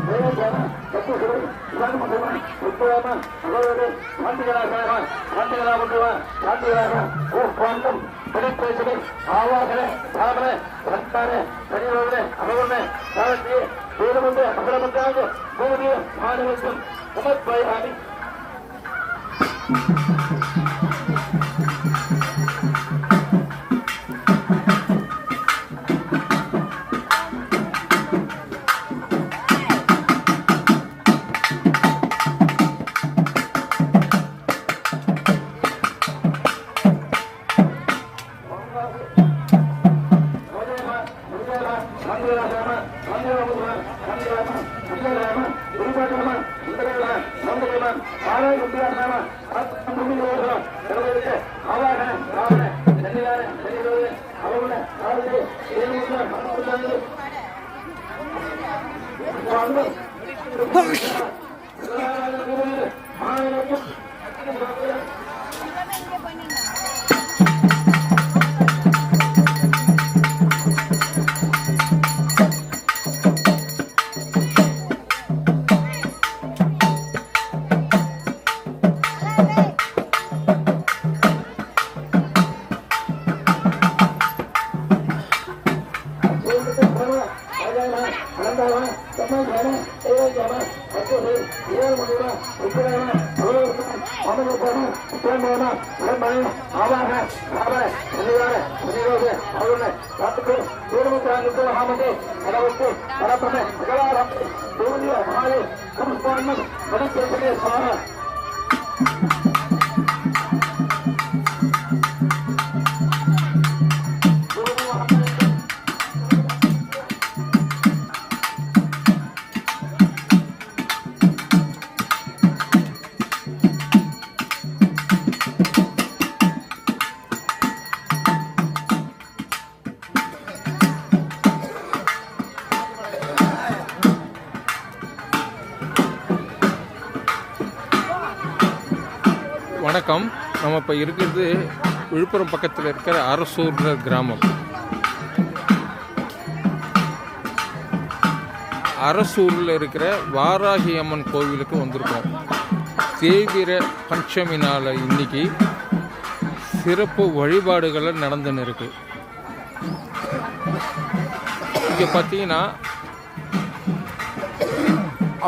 தேவதான சத்தீஸ்வரன் உலகம் மன்றவன் முத்துவாம அவரோடு பாண்டிகளாக பாண்டிகளா ஒன்றுவன் பாண்டிகளாக ஊர்ப்பாங்கம் பிடிப்பேசுவை ஆவாகர தாமர சத்தார பெரியவர்களே அவர்களே காலத்தியே வீரமன்ற அகலமன்றாக பூமிய மாநிலத்தில் சமர்ப்பயாமி மங்களபுரம் மங்களம் மங்களம் உருவாக்கணும் மங்களம் மங்களம் ஆராய் ಮಾತಾಡೋಣ ಸಮಾಧಾನ ಏರೋಗ್ಯಾನ ಹಚ್ಚೋದು ಏರ್ ಮಾಡೋಣ ಉಪ್ಪಿಡೋಣ ಅವರೋಣ ಮನಗೋಗೋಣ ಸೋಮೋಣ ಸೋಮಣಿ ಆವಾಗ ಆವ ಶನಿವಾರ ಶನಿರೋಗ ಅವರನ್ನ ರಾತ್ರಿ ದೂರಮುಖ ನಿರ್ಧಾರ ಹಾಮತೆ ಹಲವತ್ತು ಪರಪ್ರಮೆ ಭಗವಾರ ದೂರಿಯ ಹಾಗೆ ಸಂಸ್ಥಾನ ಬದುಕಿಗೆ ಸ್ವಾಹ வணக்கம். நம்ம இப்போ இருக்கிறது விழுப்புரம் பக்கத்தில் இருக்கிற அரசூர்ன்ற கிராமம். அரசூரில் இருக்கிற வாராகி அம்மன் கோவிலுக்கு வந்திருக்கோம். தேவிர பஞ்சமி நாள் இன்னைக்கு சிறப்பு வழிபாடுகள் நடந்துன்னு இருக்கு. இங்கே பார்த்தீங்கன்னா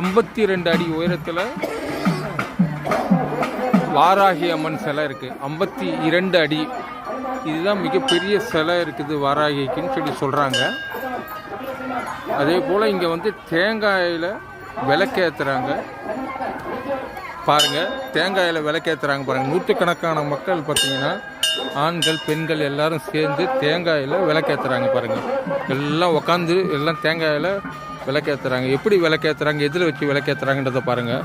ஐம்பத்தி ரெண்டு அடி உயரத்தில் வாராகி அம்மன் சிலை இருக்குது ஐம்பத்தி இரண்டு அடி. இதுதான் மிகப்பெரிய சிலை இருக்குது வாராகிக்குன்னு சொல்லி சொல்கிறாங்க அதே போல் இங்கே வந்து தேங்காயில் விளக்கேற்றுறாங்க பாருங்கள் தேங்காயில் விளக்கேற்றுறாங்க பாருங்கள் நூற்றுக்கணக்கான மக்கள் பார்த்தீங்கன்னா ஆண்கள் பெண்கள் எல்லாரும் சேர்ந்து தேங்காயில் விளக்கேற்றுறாங்க பாருங்கள் எல்லாம் உக்காந்து எல்லாம் தேங்காயில் விளக்கேற்றுறாங்க எப்படி விளக்கேற்றுறாங்க எதில் வச்சு விளக்கேற்றுறாங்கன்றதை பாருங்கள்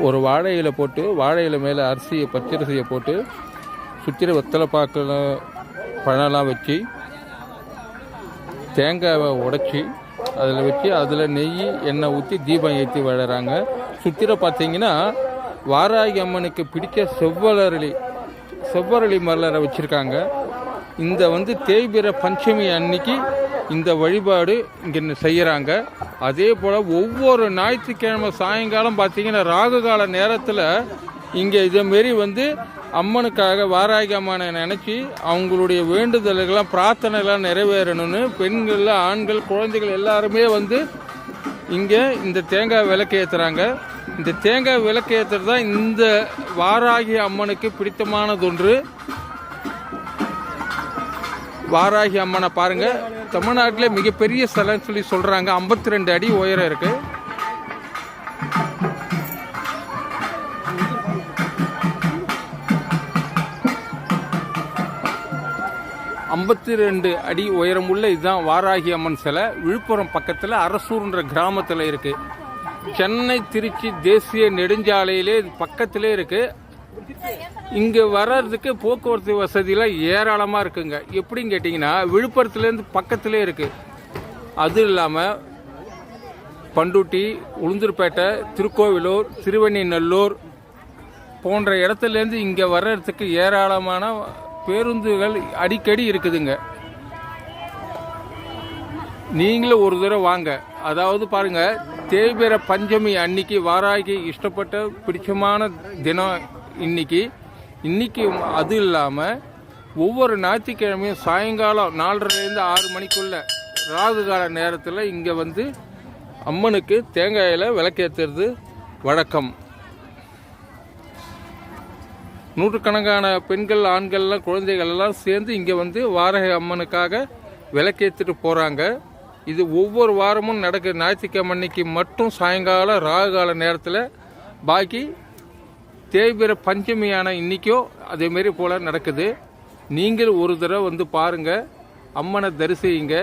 ஒரு வாழை இலை போட்டு வாழை இலை மேலே அரிசியை பச்சரிசியை போட்டு சுற்றில வெத்தலை பாக்கில் பழம்லாம் வச்சு தேங்காவை உடச்சி அதில் வச்சு அதில் நெய் எண்ணெய் ஊற்றி தீபம் ஏற்றி விழுறாங்க சுற்றில பார்த்தீங்கன்னா வாராகி அம்மனுக்கு பிடிச்ச செவ்வரளி செவ்வரளி மலரை வச்சுருக்காங்க. இந்த வந்து தேய்பிர பஞ்சமி அன்னைக்கு இந்த வழிபாடு இங்கே செய்கிறாங்க அதே போல் ஒவ்வொரு ஞாயிற்றுக்கிழமை சாயங்காலம் பார்த்தீங்கன்னா ராகு கால நேரத்தில் இங்கே இதேமாரி வந்து அம்மனுக்காக வாராகி அம்மனை நினச்சி அவங்களுடைய வேண்டுதல்கள்லாம் பிரார்த்தனைலாம் நிறைவேறணும்னு பெண்கள் ஆண்கள் குழந்தைகள் எல்லாருமே வந்து இங்கே இந்த தேங்காய் விளக்கு ஏற்றுறாங்க இந்த தேங்காய் விளக்கேற்றுறது தான் இந்த வாராகி அம்மனுக்கு பிடித்தமானதொன்று. வாராகி அம்மனை பாருங்க. தமிழ்நாட்டில் மிகப்பெரிய ஸ்தலம்னு சொல்லி சொல்றாங்க. 52 ரெண்டு அடி உயரம் இருக்கு. ஐம்பத்தி ரெண்டு அடி உயரமுள்ள இதுதான் வாராகி அம்மன் சிலை. விழுப்புரம் பக்கத்தில் அரசூர்ன்ற கிராமத்தில் இருக்கு. சென்னை திருச்சி தேசிய நெடுஞ்சாலையிலே இது பக்கத்திலே இருக்குது இங்கே வர்றதுக்கு போக்குவரத்து வசதியெலாம் ஏராளமாக இருக்குங்க. எப்படின்னு கேட்டிங்கன்னா விழுப்புரத்துலேருந்து பக்கத்துலேயே இருக்குது அது இல்லாமல் பண்டுட்டி உளுந்தூர்பேட்டை திருக்கோவிலூர் திருவெண்ணிநல்லூர் போன்ற இடத்துலேருந்து இங்கே வர்றதுக்கு ஏராளமான பேருந்துகள் அடிக்கடி இருக்குதுங்க. நீங்களும் ஒரு தடவை வாங்க. அதாவது பாருங்கள் தேய்பிர பஞ்சமி அன்னைக்கு வாராகி இஷ்டப்பட்ட பிடிச்சமான தினம் இன்னைக்கு இன்னைக்கு அது இல்லாமல் ஒவ்வொரு ஞாயிற்றுக்கிழமையும் சாயங்காலம் நாலரைலேருந்து ஆறு மணிக்குள்ள ராகு கால நேரத்தில் இங்கே வந்து அம்மனுக்கு தேங்காயில் விளக்கேற்றுறது வழக்கம். நூற்றுக்கணக்கான பெண்கள் ஆண்கள்லாம் குழந்தைகள் எல்லாம் சேர்ந்து இங்கே வந்து வாரகை அம்மனுக்காக விளக்கேற்றிட்டு போகிறாங்க இது ஒவ்வொரு வாரமும் நடக்கிற ஞாயிற்றுக்கிழமை அன்னைக்கு மட்டும் சாயங்காலம் ராகு கால நேரத்தில் பாக்கி தேய்பிர பஞ்சமியான இன்றைக்கும் அதேமாரி போல் நடக்குது. நீங்கள் ஒரு தடவை வந்து பாருங்கள் அம்மனை தரிசிங்க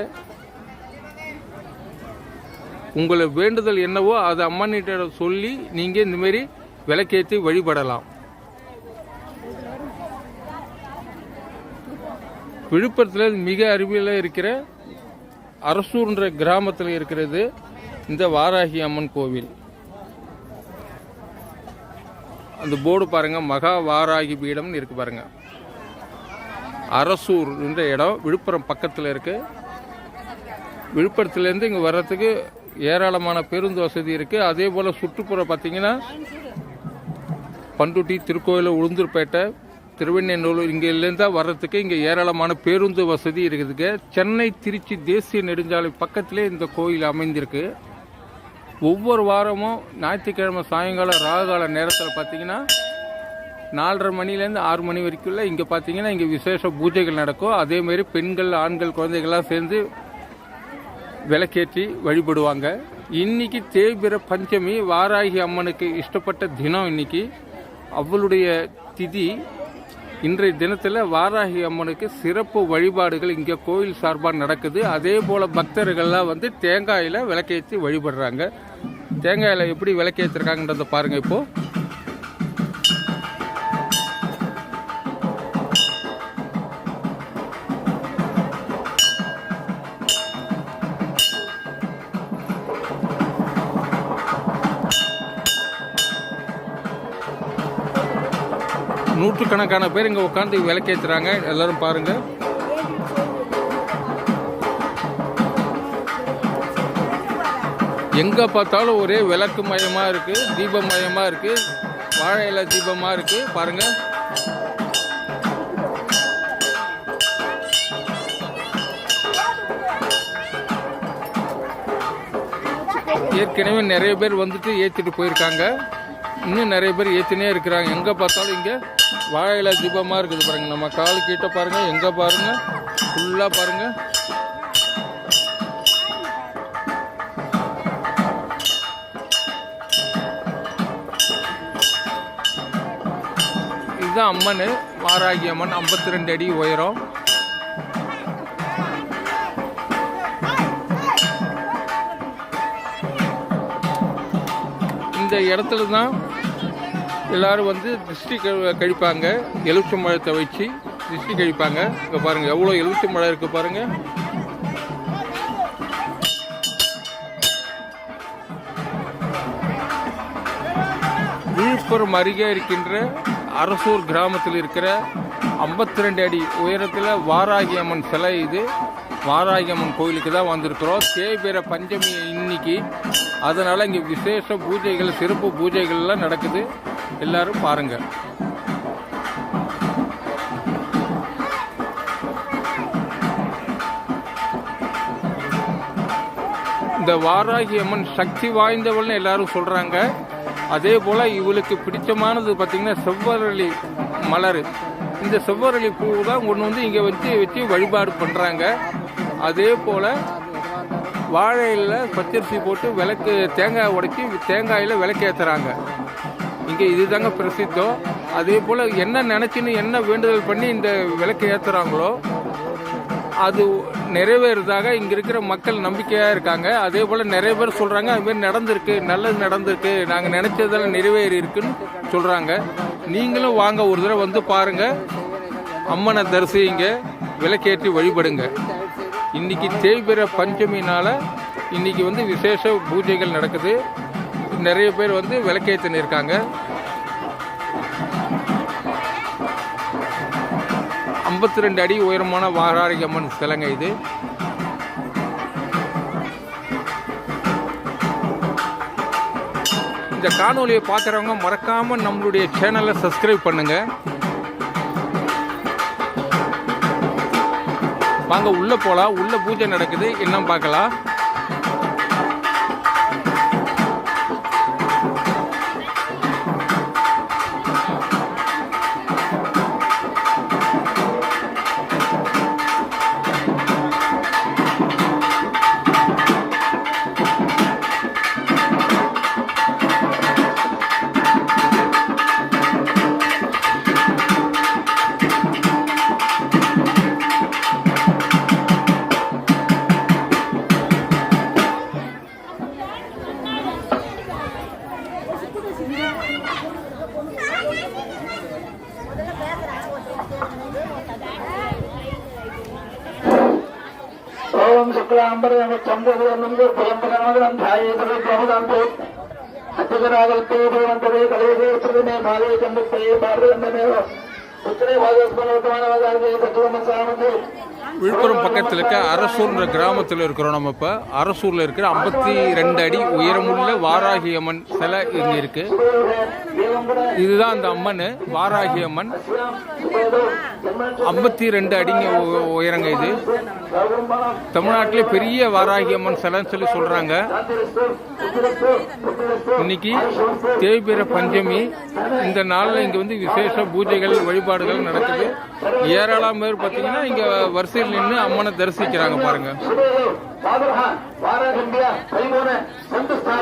உங்களை வேண்டுதல் என்னவோ அதை அம்மனிட்ட சொல்லி நீங்கள் இந்தமாரி விளக்கேற்றி வழிபடலாம். விழுப்புரத்தில் மிக அருமையில் இருக்கிற அரசூர்ன்ற கிராமத்தில் இருக்கிறது இந்த வாராகி அம்மன் கோவில். அந்த போர்டு பாருங்கள் மகா வாராகி பீடம்னு இருக்கு பாருங்கள் அரசூர் என்ற இடம் விழுப்புரம் பக்கத்தில் இருக்குது விழுப்புரத்துலேருந்து இங்கே வர்றதுக்கு ஏராளமான பேருந்து வசதி இருக்குது அதே போல் சுற்றுப்புறம் பார்த்தீங்கன்னா பண்டுட்டி திருக்கோயில் உளுந்தூர்பேட்டை திருவெண்ணூர் இங்கேருந்து வர்றதுக்கு இங்கே ஏராளமான பேருந்து வசதி இருக்குதுங்க. சென்னை திருச்சி தேசிய நெடுஞ்சாலை பக்கத்திலே இந்த கோயில் அமைந்திருக்கு. ஒவ்வொரு வாரமும் ஞாயிற்றுக்கிழமை சாயங்காலம் ராகுகால நேரத்தில் பார்த்தீங்கன்னா நாலரை மணிலேருந்து ஆறு மணி வரைக்குள்ள இங்கே பார்த்தீங்கன்னா இங்கே விசேஷ பூஜைகள் நடக்கும். அதேமாரி பெண்கள் ஆண்கள் குழந்தைகள்லாம் சேர்ந்து விளக்கேற்றி வழிபடுவாங்க. இன்னைக்கு தேய்பிர பஞ்சமி வாராகி அம்மனுக்கு இஷ்டப்பட்ட தினம் இன்னைக்கு. அவளுடைய திதி இன்றைய தினத்தில் வாராகி அம்மனுக்கு சிறப்பு வழிபாடுகள் இங்கே கோயில் சார்பாக நடக்குது. அதே போல் பக்தர்கள்லாம் வந்து தேங்காயில் விளக்கேற்றி வழிபடுறாங்க. தேங்காயில் எப்படி விளக்கேற்றிருக்காங்கன்றதை பாருங்கள் இப்போது நூற்றுக்கணக்கான பேர் இங்கே உட்காந்து விளக்கேற்றுறாங்க எல்லாரும் பாருங்க. எங்கே பார்த்தாலும் ஒரே விளக்கு மயமாக இருக்குது தீபமயமாக இருக்குது வாழை இலை தீபமாக இருக்குது பாருங்க. ஏற்கனவே நிறைய பேர் வந்துட்டு ஏற்றிட்டு போயிருக்காங்க. இன்னும் நிறைய பேர் ஏற்றினே இருக்கிறாங்க. எங்கே பார்த்தாலும் இங்கே வாழையில தீபமாக இருக்குது பாருங்க. நம்ம கால் கிட்ட பாருங்க எங்கே பாருங்க ஃபுல்லாக பாருங்க. இதுதான் அம்மன் வாராகி அம்மன் 52 ரெண்டு அடி உயரம். இந்த இடத்துல தான் எல்லாரும் வந்து திருஷ்டி கழிப்பாங்க. கழிப்பாங்க மழத்தை வச்சு திருஷ்டி கழிப்பாங்க. இங்கே பாருங்க எவ்வளோ மழை இருக்கு பாருங்க. விழுப்புரம் அருகே இருக்கின்ற அரசூர் கிராமத்தில் இருக்கிற 52 ரெண்டு அடி உயரத்தில் வாராகி அம்மன் சிலை இது. வாராகி அம்மன் கோயிலுக்கு தான் வந்திருக்கிறோம். தேய்பிர பஞ்சமி இன்னைக்கு. அதனால் இங்கே விசேஷ பூஜைகள் சிறப்பு பூஜைகள்லாம் நடக்குது. எல்லாரும் பாருங்க. இந்த வாராகி அம்மன் சக்தி வாய்ந்தவள்னு எல்லாரும் சொல்றாங்க. அதே போல் இவளுக்கு பிடிச்சமானது பார்த்திங்கன்னா செவ்வரளி மலர். இந்த செவ்வரளி பூ தான் ஒன்று வந்து இங்கே வச்சு வச்சு வழிபாடு பண்ணுறாங்க அதே போல் வாழையில் பச்சரிசி போட்டு விளக்கு தேங்காய் உடைச்சி தேங்காயில் விளக்கு ஏற்றுறாங்க இங்கே இதுதாங்க பிரசித்தம். அதே போல் என்ன நினச்சின்னு என்ன வேண்டுதல் பண்ணி இந்த விளக்கு ஏற்றுறாங்களோ அது நிறைவேறதாக இங்கே இருக்கிற மக்கள் நம்பிக்கையாக இருக்காங்க. அதே போல் நிறைய பேர் சொல்கிறாங்க அதுமாரி நடந்திருக்கு நல்லது நடந்திருக்கு. நாங்கள் நினச்சதெல்லாம் நிறைவேறி இருக்குன்னு சொல்கிறாங்க நீங்களும் வாங்க ஒரு தடவை வந்து பாருங்கள் அம்மனை தரிசிங்க விளக்கேற்றி வழிபடுங்க. இன்றைக்கி தேய்பிற பஞ்சமினால் இன்றைக்கி வந்து விசேஷ பூஜைகள் நடக்குது. நிறைய பேர் வந்து விளக்கேற்றின்னு இருக்காங்க. ஐம்பத்தி ரெண்டு அடி உயரமான வாராரி அம்மன் சிலைங்க இது. இந்த காணொலியை பார்க்குறவங்க மறக்காம நம்மளுடைய சேனலை சப்ஸ்கிரைப் பண்ணுங்க. வாங்க உள்ள போகலாம் உள்ள பூஜை நடக்குது. என்ன பார்க்கலாம். పరంపరామగం ధ్యాయేతరే ప్రముదాంతో అత్యగరాగల్పే భగవంతరే కలేదే ప్రతిమే భాగే చంద్రతే భారతందమేవ ఉత్తరే భాగస్మనోత్తమానవగాగే తత్వమసామంతే விழுப்புரம் பக்கத்தில் இருக்க அரசூர்ன்ற கிராமத்தில் இருக்கிறோம் நம்ம இப்போ. அரசூரில் இருக்கிற ஐம்பத்தி ரெண்டு அடி உயரமுள்ள வாராகி அம்மன் சிலை இங்கே இருக்கு. இதுதான் அந்த அம்மன் வாராகி அம்மன். ஐம்பத்தி ரெண்டு அடிங்க உ- உயரங்க இது. தமிழ்நாட்டிலே பெரிய வாராகி அம்மன் சிலைன்னு சொல்லி சொல்கிறாங்க இன்னைக்கு தேய்பிர பஞ்சமி. இந்த நாளில் இங்கே வந்து விசேஷ பூஜைகள் வழிபாடுகள் நடக்குது. ஏராளம் பேர் பார்த்தீங்கன்னா இங்கே வரிசையில் நின்று அம்மனை தரிசிக்கிறாங்க பாருங்க.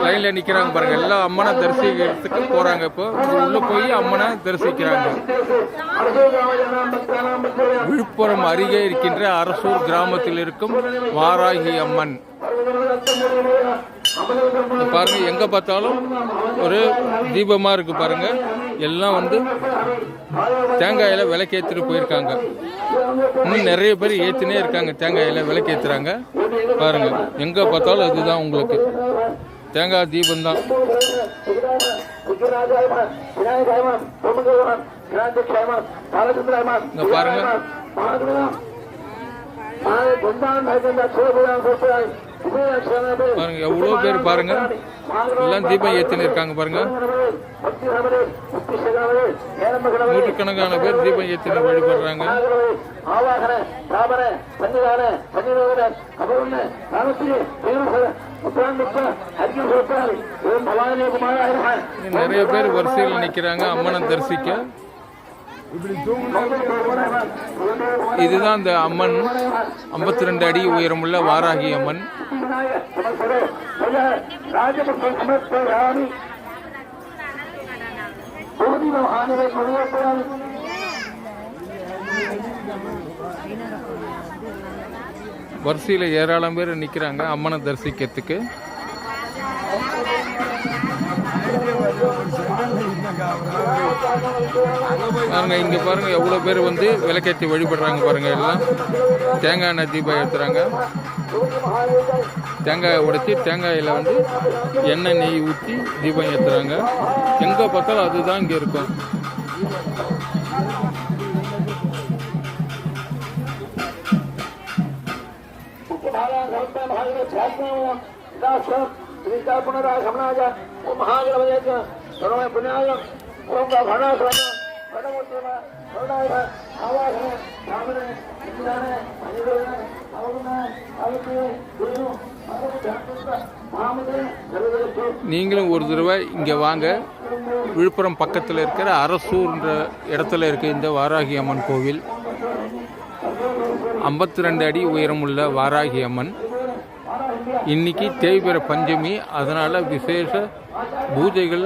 லைன்ல நிக்கிறாங்க பாருங்க. எல்லா அம்மனை தரிசிக்கிறதுக்கு போறாங்க இப்போ. உள்ள போய் அம்மனை தரிசிக்கிறாங்க. விழுப்புரம் அருகே இருக்கின்ற அரசூர் கிராமத்தில் இருக்கும் வாராகி அம்மன். பாருங்கள் பாருங்க எங்க பார்த்தாலும் ஒரு தீபமா இருக்கு பாருங்க. எல்லாம் வந்து தேங்காயில விளக்கேத்திட்டு போயிருக்காங்க. இன்னும் நிறைய பேர் ஏத்தினே இருக்காங்க தேங்காயில விளக்கேத்துறாங்க. பாருங்க எங்க பார்த்தாலும் இதுதான் உங்களுக்கு. தேங்காய் தீபம் தான் இந்த பாருங்க. பாருங்க எவ்வளோ பேர் பாருங்க. எல்லாம் தீபம் ஏத்தின்னு இருக்காங்க பாருங்க. நூற்றுக்கணக்கான பேர் தீபம் ஏத்தின்னு வழிபடுறாங்க. நிறைய பேர் வரிசையில் நிக்கிறாங்க அம்மனை தரிசிக்க. இதுதான் அந்த அம்மன். ஐம்பத்தி ரெண்டு அடி உயரமுள்ள வாராகி அம்மன். ராஜபக்ஷ வரிசையில் ஏராளம் பேர் நிக்கிறாங்க. அம்மனை தரிசிக்கிறதுக்கு. பாருங்க இங்க பாருங்க எவ்வளவு பேர் வந்து விளக்கேற்றி வழிபடுறாங்க பாருங்க எல்லாம் தேங்காய் எண்ணெய் தீபம் ஏற்றுறாங்க தேங்காயை உடைச்சி தேங்காயில வந்து எண்ணெய் நெய் ஊற்றி தீபம் ஏற்றுறாங்க எங்க பார்த்தாலும் அதுதான் இங்க இருக்கும் पुनरागमनाय ओम महागणपतये ஓங்க வனாசனம் நீங்களும் ஒரு தடவை இங்கே வாங்க. விழுப்புரம் பக்கத்தில் இருக்கிற அரசூர்ன்ற இடத்துல இருக்க இந்த வாராகி அம்மன் கோவில். ஐம்பத்தி ரெண்டு அடி உயரமுள்ள வாராகி அம்மன். இன்னைக்கு தேய்பிற பஞ்சமி. அதனால் விசேஷ பூஜைகள்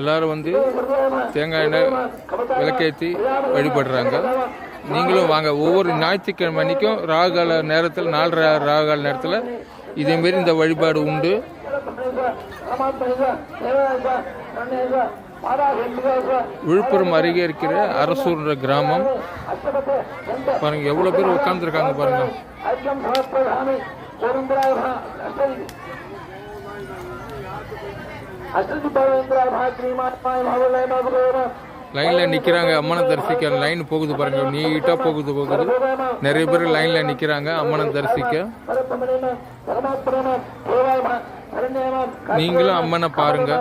எல்லாரும் வந்து தேங்காய் எண்ணெய் விளக்கேற்றி வழிபடுறாங்க. நீங்களும் வாங்க. ஒவ்வொரு ஞாயிற்றுக்கிழமை அன்றைக்கும் ராகுகால நேரத்தில் நாலரை ராகுகால நேரத்தில் இதேமாரி இந்த வழிபாடு உண்டு. விழுப்புரம் அருகே இருக்கிற அரசூர்ன்ற கிராமம். பாருங்க எவ்வளோ பேர் உட்காந்துருக்காங்க பாருங்க. லைனில் நிற்கிறாங்க அம்மனை தரிசிக்க. லைன் போகுது பாருங்க நீட்டாக போகுது போகுது. நிறைய பேர் லைனில் நிற்கிறாங்க அம்மனை தரிசிக்க. நீங்களும் அம்மனை பாருங்க.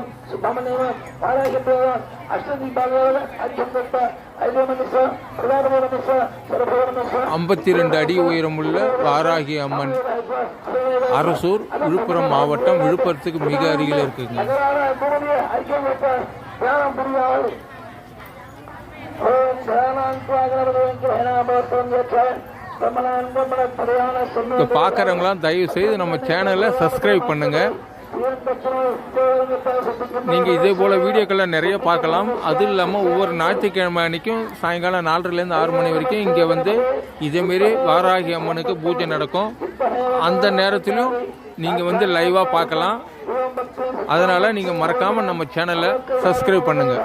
ஐம்பத்தி ரெண்டு அடி உயரமுள்ள வாராகி அம்மன். அரசூர் விழுப்புரம் மாவட்டம் விழுப்புரத்துக்கு மிக அருகில் இருக்குங்க. ஓம் இப்போ பார்க்குறவங்களாம் தயவு செய்து நம்ம சேனலை சப்ஸ்கிரைப் பண்ணுங்க. நீங்கள் இதே போல் வீடியோக்களை நிறைய பார்க்கலாம். அது இல்லாமல் ஒவ்வொரு ஞாயிற்றுக்கிழமை அன்னைக்கும் சாயங்காலம் நாலரைலேருந்து ஆறு மணி வரைக்கும் இங்கே வந்து இதேமாரி வாராகி அம்மனுக்கு பூஜை நடக்கும். அந்த நேரத்திலும் நீங்கள் வந்து லைவாக பார்க்கலாம். அதனால் நீங்கள் மறக்காமல் நம்ம சேனலை சப்ஸ்கிரைப் பண்ணுங்கள்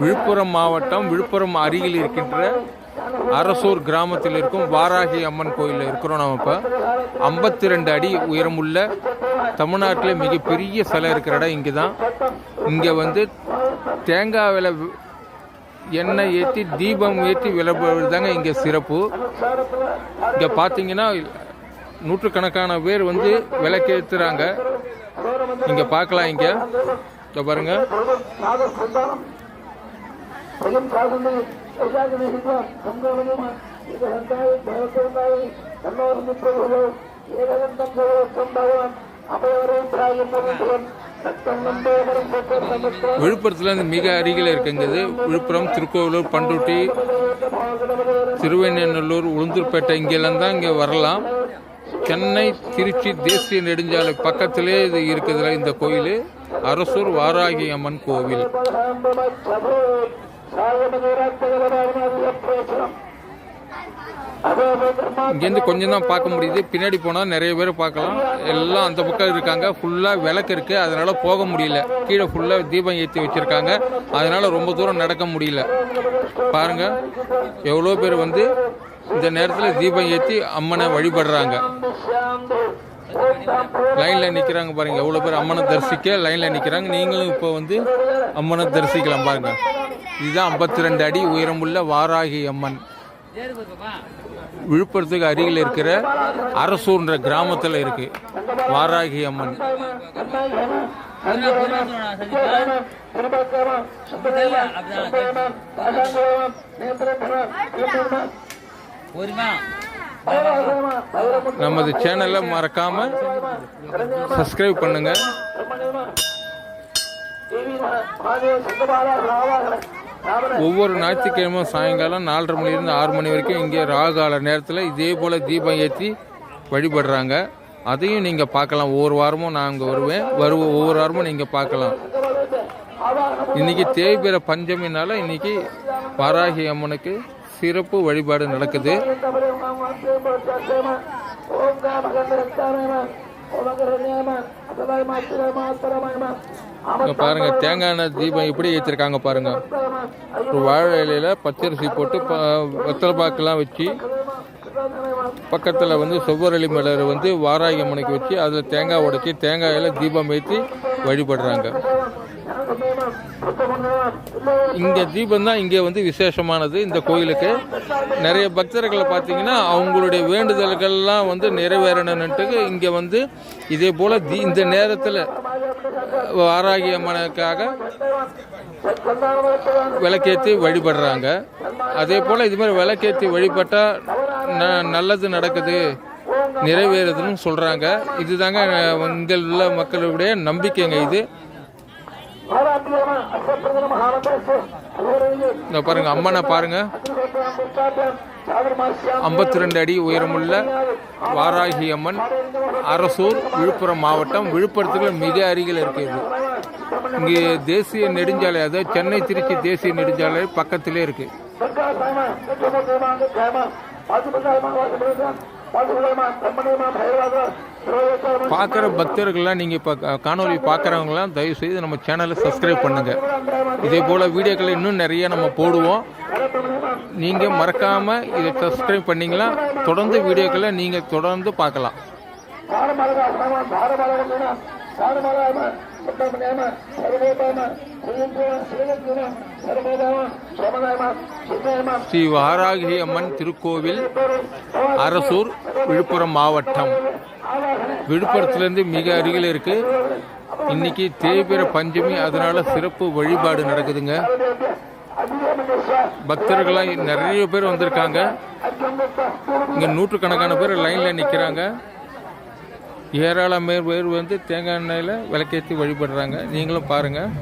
விழுப்புரம் மாவட்டம் விழுப்புரம் அருகில் இருக்கின்ற அரசூர் கிராமத்தில் இருக்கும் வாராகி அம்மன் கோயிலில் இருக்கிறோம் நம்ம இப்போ. ஐம்பத்தி ரெண்டு அடி உயரமுள்ள தமிழ்நாட்டில் மிகப்பெரிய சிலை இருக்கிற இடம் இங்கே தான் இங்கே வந்து தேங்காய் விலை எண்ணெய் ஏற்றி தீபம் ஏற்றி விளம்பரம் தாங்க இங்கே சிறப்பு. இங்கே பார்த்தீங்கன்னா நூற்றுக்கணக்கான பேர் வந்து விளக்கேற்றுறாங்க இங்கே பார்க்கலாம் இங்கே. பாருங்க. விழுப்புரத்தில் மிக அருகில் இருக்குங்கிறது. விழுப்புரம் திருக்கோவிலூர் பண்ருட்டி திருவேநல்லூர் உளுந்தூர்பேட்டை இங்கெல்லாம் தான் இங்கே வரலாம். சென்னை திருச்சி தேசிய நெடுஞ்சாலை பக்கத்திலே இது இருக்குதுல இந்த கோயில். அரசூர் வாராகி அம்மன் கோவில். இங்கேருந்து கொஞ்சம் தான் பார்க்க முடியுது. பின்னாடி போனால் நிறைய பேர் பார்க்கலாம். எல்லாம் அந்த பக்கம் இருக்காங்க. ஃபுல்லாக விளக்கு இருக்குது அதனால் போக முடியல. கீழே ஃபுல்லாக தீபம் ஏற்றி வச்சுருக்காங்க. அதனால் ரொம்ப தூரம் நடக்க முடியல. பாருங்கள் எவ்வளோ பேர் வந்து இந்த நேரத்தில் தீபம் ஏற்றி அம்மனை வழிபடுறாங்க. லைனில் நிற்கிறாங்க பாருங்க. எவ்வளோ பேர் அம்மனை தரிசிக்க லைனில் நிற்கிறாங்க நீங்களும் இப்போ வந்து அம்மனை தரிசிக்கலாம் பாருங்க. இதுதான் ஐம்பத்தி ரெண்டு அடி உயரமுள்ள வாராகி அம்மன். விழுப்புரத்துக்கு அருகில் இருக்கிற அரசூர்ன்ற கிராமத்தில் இருக்கு. வாராகி அம்மன். நமது சேனலை மறக்காம சப்ஸ்கிரைப் பண்ணுங்க. ஒவ்வொரு ஞாயிற்றுக்கிழமை சாயங்காலம் நாலரை மணிலேருந்து ஆறு மணி வரைக்கும் இங்கே ராகால நேரத்தில் இதே போல் தீபம் ஏற்றி வழிபடுறாங்க. அதையும் நீங்கள் பார்க்கலாம். ஒவ்வொரு வாரமும் நான் அங்கே வருவேன். வருவோம் ஒவ்வொரு வாரமும் நீங்கள் பார்க்கலாம். இன்றைக்கி தேய்பிற பஞ்சமினால இன்றைக்கி வாராகி அம்மனுக்கு சிறப்பு வழிபாடு நடக்குது. பாருங்க தேங்காய் எண்ணெய் தீபம் எப்படி ஏற்றிருக்காங்க பாருங்க. ஒரு வாழை இலையில பச்சரிசி போட்டு வெத்தலை பாக்கெல்லாம் வச்சு பக்கத்தில் வந்து செவ்வரளி மலர் வந்து வாராகி அம்மனுக்கு வச்சு அதில் தேங்காய் உடைச்சி தேங்காயில் தீபம் ஏற்றி வழிபடுறாங்க. இங்கே தீபம் தான் இங்கே வந்து விசேஷமானது இந்த கோயிலுக்கு. நிறைய பக்தர்களை பார்த்தீங்கன்னா அவங்களுடைய வேண்டுதல்கள்லாம் வந்து நிறைவேறணுன்ட்டு இங்கே வந்து இதே போல் தீ இந்த நேரத்தில் ஆராகிய மனக்காக விளக்கேற்றி வழிபடுறாங்க. அதே போல் இது மாதிரி விளக்கேற்றி வழிபட்டால் ந நல்லது நடக்குது நிறைவேறுதுன்னு சொல்கிறாங்க இதுதாங்க இங்கே உள்ள மக்களுடைய நம்பிக்கைங்க இது. இந்த பாருங்க அம்மனை பாருங்க. ஐம்பத்தி ரெண்டு அடி உயரமுள்ள வாராகி அம்மன் அரசூர் விழுப்புரம் மாவட்டம். விழுப்புரத்துக்கு மிக அருகில் இருக்குது இங்கே தேசிய நெடுஞ்சாலை அதாவது சென்னை திருச்சி தேசிய நெடுஞ்சாலை பக்கத்திலே இருக்கு. பார்க்குற பக்தர்கள்லாம் நீங்கள் இப்போ காணொலி பார்க்குறவங்களாம் தயவுசெய்து நம்ம சேனலை சப்ஸ்கிரைப் பண்ணுங்கள் இதே போல் வீடியோக்களை இன்னும் நிறைய நம்ம போடுவோம். நீங்கள் மறக்காமல் இதை சப்ஸ்கிரைப் பண்ணிங்களா தொடர்ந்து வீடியோக்களை நீங்கள் தொடர்ந்து பார்க்கலாம். ஸ்ரீ வாராகி அம்மன் திருக்கோவில் அரசூர் விழுப்புரம் மாவட்டம். விழுப்புரத்துலேருந்து மிக அருகில் இருக்கு. இன்னைக்கு தேய்பிர பஞ்சமி அதனால சிறப்பு வழிபாடு நடக்குதுங்க. பக்தர்கள்லாம் நிறைய பேர் வந்திருக்காங்க. இங்கே நூற்றுக்கணக்கான பேர் லைனில் நிற்கிறாங்க ஏராளம் பேர் வந்து தேங்காய் எண்ணெயில் விளக்கேற்றி வழிபடுறாங்க. நீங்களும் பாருங்கள்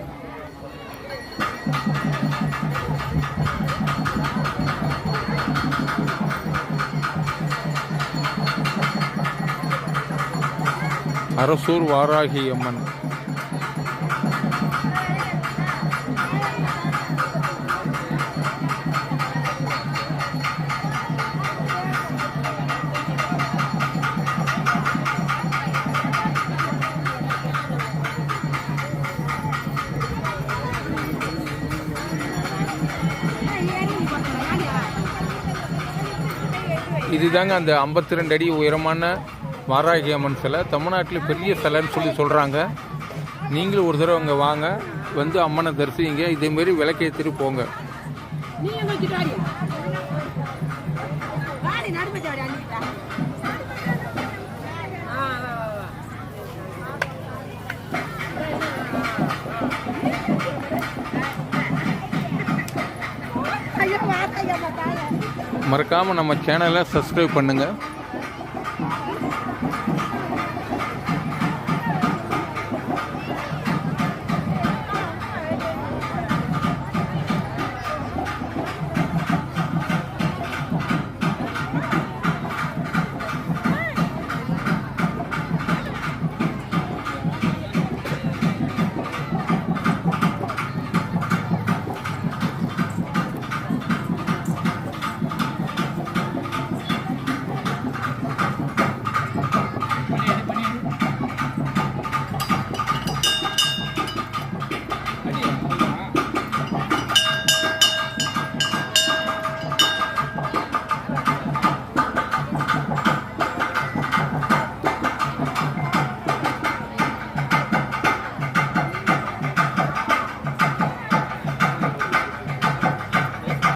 அரசூர் வாராகி அம்மன். இதுதாங்க அந்த ஐம்பத்தி ரெண்டு அடி உயரமான வாராகி அம்மன் சிலை. தமிழ்நாட்டில் பெரிய சிலைன்னு சொல்லி சொல்கிறாங்க நீங்களும் ஒரு தடவை அங்கே வாங்க. வந்து அம்மனை தரிசிங்க. இதேமாரி விளக்கேற்றிட்டு போங்க. மறக்காமல் நம்ம சேனலை சப்ஸ்கிரைப் பண்ணுங்கள்